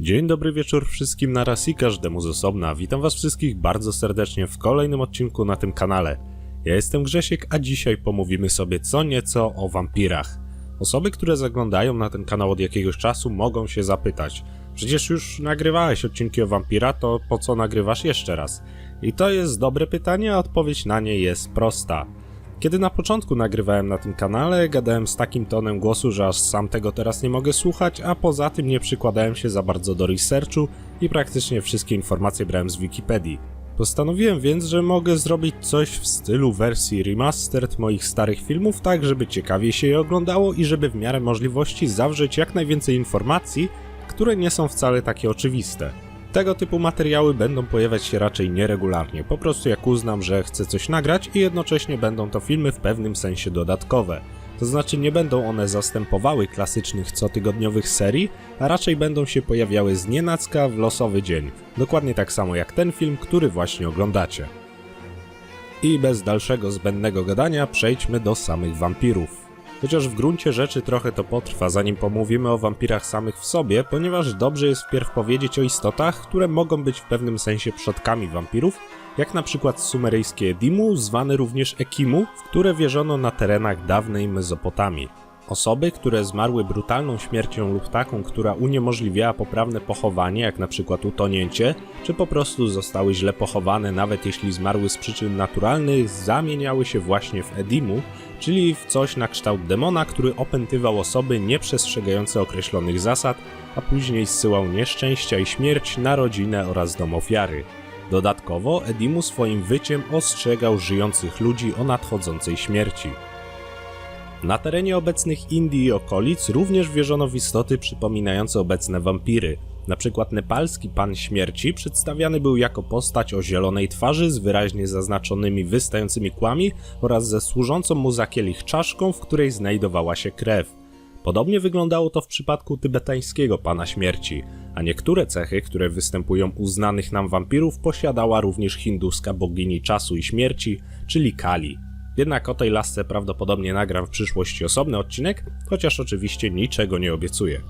Dzień dobry wieczór wszystkim na raz i każdemu z osobna. Witam was wszystkich bardzo serdecznie w kolejnym odcinku na tym kanale. Ja jestem Grzesiek, a dzisiaj pomówimy sobie co nieco o wampirach. Osoby, które zaglądają na ten kanał od jakiegoś czasu mogą się zapytać Przecież już nagrywałeś odcinki o wampira, to po co nagrywasz jeszcze raz? I to jest dobre pytanie, a odpowiedź na nie jest prosta. Kiedy na początku nagrywałem na tym kanale, gadałem z takim tonem głosu, że aż sam tego teraz nie mogę słuchać, a poza tym nie przykładałem się za bardzo do researchu i praktycznie wszystkie informacje brałem z Wikipedii. Postanowiłem więc, że mogę zrobić coś w stylu wersji remastered moich starych filmów, tak żeby ciekawie się je oglądało i żeby w miarę możliwości zawrzeć jak najwięcej informacji, które nie są wcale takie oczywiste. Tego typu materiały będą pojawiać się raczej nieregularnie, po prostu jak uznam, że chcę coś nagrać i jednocześnie będą to filmy w pewnym sensie dodatkowe. To znaczy nie będą one zastępowały klasycznych cotygodniowych serii, a raczej będą się pojawiały z nienacka w losowy dzień. Dokładnie tak samo jak ten film, który właśnie oglądacie. I bez dalszego zbędnego gadania przejdźmy do samych wampirów. Chociaż w gruncie rzeczy trochę to potrwa, zanim pomówimy o wampirach samych w sobie, ponieważ dobrze jest wpierw powiedzieć o istotach, które mogą być w pewnym sensie przodkami wampirów, jak na przykład sumeryjskie Edimu, zwane również Ekimu, w które wierzono na terenach dawnej Mezopotamii. Osoby, które zmarły brutalną śmiercią lub taką, która uniemożliwiała poprawne pochowanie, jak na przykład utonięcie, czy po prostu zostały źle pochowane, nawet jeśli zmarły z przyczyn naturalnych, zamieniały się właśnie w Edimu, czyli w coś na kształt demona, który opętywał osoby nieprzestrzegające określonych zasad, a później zsyłał nieszczęścia i śmierć na rodzinę oraz dom ofiary. Dodatkowo Edimu swoim wyciem ostrzegał żyjących ludzi o nadchodzącej śmierci. Na terenie obecnych Indii i okolic również wierzono w istoty przypominające obecne wampiry. Na przykład nepalski pan śmierci przedstawiany był jako postać o zielonej twarzy z wyraźnie zaznaczonymi wystającymi kłami oraz ze służącą mu za kielich czaszką, w której znajdowała się krew. Podobnie wyglądało to w przypadku tybetańskiego pana śmierci, a niektóre cechy, które występują u znanych nam wampirów, posiadała również hinduska bogini czasu i śmierci, czyli Kali. Jednak o tej lasce prawdopodobnie nagram w przyszłości osobny odcinek, chociaż oczywiście niczego nie obiecuję.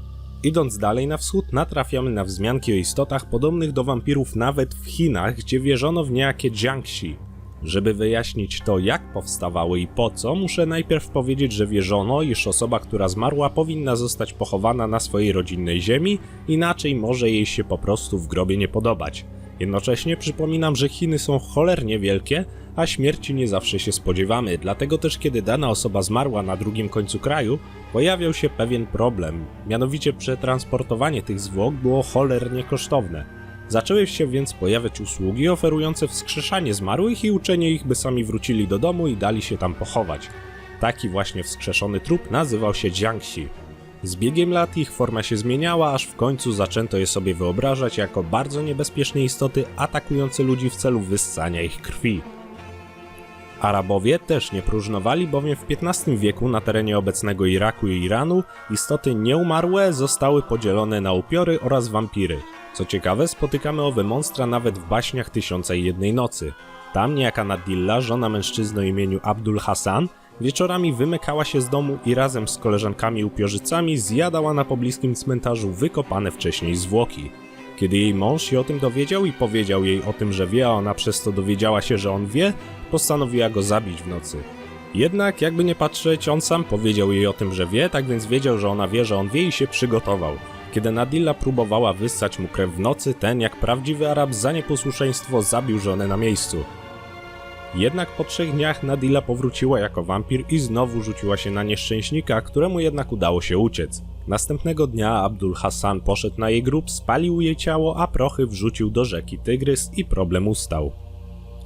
Idąc dalej na wschód, natrafiamy na wzmianki o istotach podobnych do wampirów nawet w Chinach, gdzie wierzono w niejakie Jiangxi. Żeby wyjaśnić to, jak powstawały i po co, muszę najpierw powiedzieć, że wierzono, iż osoba, która zmarła, powinna zostać pochowana na swojej rodzinnej ziemi, inaczej może jej się po prostu w grobie nie podobać. Jednocześnie przypominam, że Chiny są cholernie wielkie, a śmierci nie zawsze się spodziewamy, dlatego też kiedy dana osoba zmarła na drugim końcu kraju, pojawiał się pewien problem, mianowicie przetransportowanie tych zwłok było cholernie kosztowne. Zaczęły się więc pojawiać usługi oferujące wskrzeszanie zmarłych i uczenie ich, by sami wrócili do domu i dali się tam pochować. Taki właśnie wskrzeszony trup nazywał się Jiangxi. Z biegiem lat ich forma się zmieniała, aż w końcu zaczęto je sobie wyobrażać jako bardzo niebezpieczne istoty atakujące ludzi w celu wyssania ich krwi. Arabowie też nie próżnowali, bowiem w XV wieku na terenie obecnego Iraku i Iranu istoty nieumarłe zostały podzielone na upiory oraz wampiry. Co ciekawe, spotykamy owe monstra nawet w baśniach Tysiąca i Jednej Nocy. Tam niejaka Nadilla, żona mężczyzny o imieniu Abdul Hasan, wieczorami wymykała się z domu i razem z koleżankami upiorzycami zjadała na pobliskim cmentarzu wykopane wcześniej zwłoki. Kiedy jej mąż się o tym dowiedział i powiedział jej o tym, że wie, a ona przez to dowiedziała się, że on wie, postanowiła go zabić w nocy. Jednak, jakby nie patrzeć, on sam powiedział jej o tym, że wie, tak więc wiedział, że ona wie, że on wie i się przygotował. Kiedy Nadilla próbowała wyssać mu krew w nocy, ten, jak prawdziwy Arab, za nieposłuszeństwo zabił żonę na miejscu. Jednak po trzech dniach Nadilla powróciła jako wampir i znowu rzuciła się na nieszczęśnika, któremu jednak udało się uciec. Następnego dnia Abdul Hassan poszedł na jej grób, spalił jej ciało, a prochy wrzucił do rzeki Tygrys i problem ustał.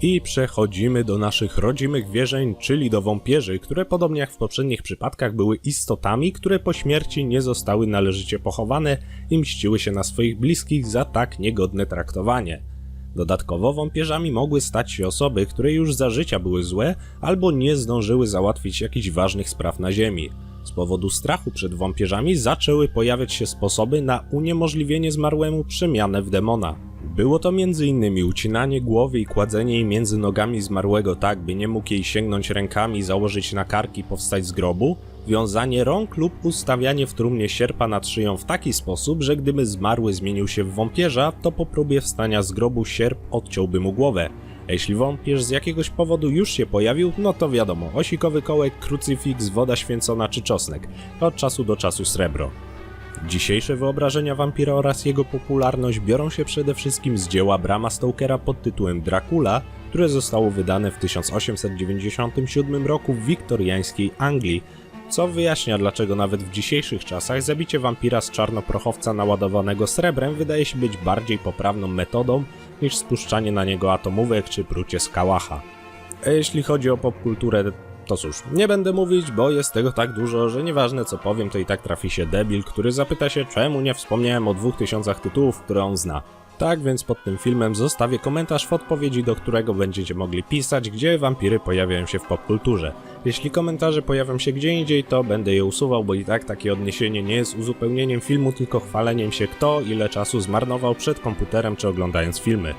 I przechodzimy do naszych rodzimych wierzeń, czyli do wąpierzy, które podobnie jak w poprzednich przypadkach były istotami, które po śmierci nie zostały należycie pochowane i mściły się na swoich bliskich za tak niegodne traktowanie. Dodatkowo wąpierzami mogły stać się osoby, które już za życia były złe albo nie zdążyły załatwić jakichś ważnych spraw na ziemi. Z powodu strachu przed wąpierzami zaczęły pojawiać się sposoby na uniemożliwienie zmarłemu przemianę w demona. Było to m.in. ucinanie głowy i kładzenie jej między nogami zmarłego tak, by nie mógł jej sięgnąć rękami, założyć na karki i powstać z grobu, wiązanie rąk lub ustawianie w trumnie sierpa nad szyją w taki sposób, że gdyby zmarły zmienił się w wąpierza, to po próbie wstania z grobu sierp odciąłby mu głowę. A jeśli wąpierz z jakiegoś powodu już się pojawił, no to wiadomo, osikowy kołek, krucyfiks, woda święcona czy czosnek, od czasu do czasu srebro. Dzisiejsze wyobrażenia wampira oraz jego popularność biorą się przede wszystkim z dzieła Brama Stokera pod tytułem Dracula, które zostało wydane w 1897 roku w wiktoriańskiej Anglii, co wyjaśnia dlaczego nawet w dzisiejszych czasach zabicie wampira z czarnoprochowca naładowanego srebrem wydaje się być bardziej poprawną metodą niż spuszczanie na niego atomówek czy prucie z kałacha. A jeśli chodzi o popkulturę, to cóż, nie będę mówić, bo jest tego tak dużo, że nieważne co powiem, to i tak trafi się debil, który zapyta się, czemu nie wspomniałem o dwóch tysiącach tytułów, które on zna. Tak więc pod tym filmem zostawię komentarz w odpowiedzi, do którego będziecie mogli pisać, gdzie wampiry pojawiają się w popkulturze. Jeśli komentarze pojawią się gdzie indziej, to będę je usuwał, bo i tak takie odniesienie nie jest uzupełnieniem filmu, tylko chwaleniem się kto ile czasu zmarnował przed komputerem czy oglądając filmy.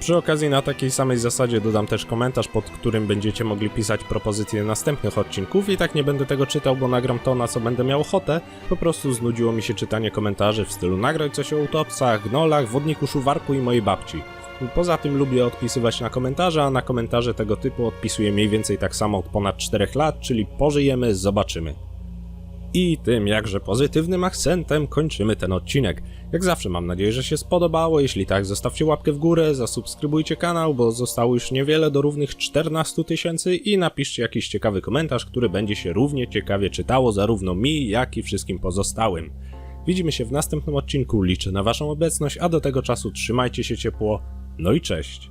Przy okazji na takiej samej zasadzie dodam też komentarz, pod którym będziecie mogli pisać propozycje następnych odcinków i tak nie będę tego czytał, bo nagram to na co będę miał ochotę. Po prostu znudziło mi się czytanie komentarzy w stylu nagraj coś o utopcach, gnolach, wodniku szuwarku i mojej babci. Poza tym lubię odpisywać na komentarze, a na komentarze tego typu odpisuję mniej więcej tak samo od ponad 4 lat, czyli pożyjemy, zobaczymy. I tym jakże pozytywnym akcentem kończymy ten odcinek. Jak zawsze mam nadzieję, że się spodobało. Jeśli tak, zostawcie łapkę w górę, zasubskrybujcie kanał, bo zostało już niewiele do równych 14 tysięcy i napiszcie jakiś ciekawy komentarz, który będzie się równie ciekawie czytało zarówno mi, jak i wszystkim pozostałym. Widzimy się w następnym odcinku, liczę na Waszą obecność, a do tego czasu trzymajcie się ciepło, no i cześć.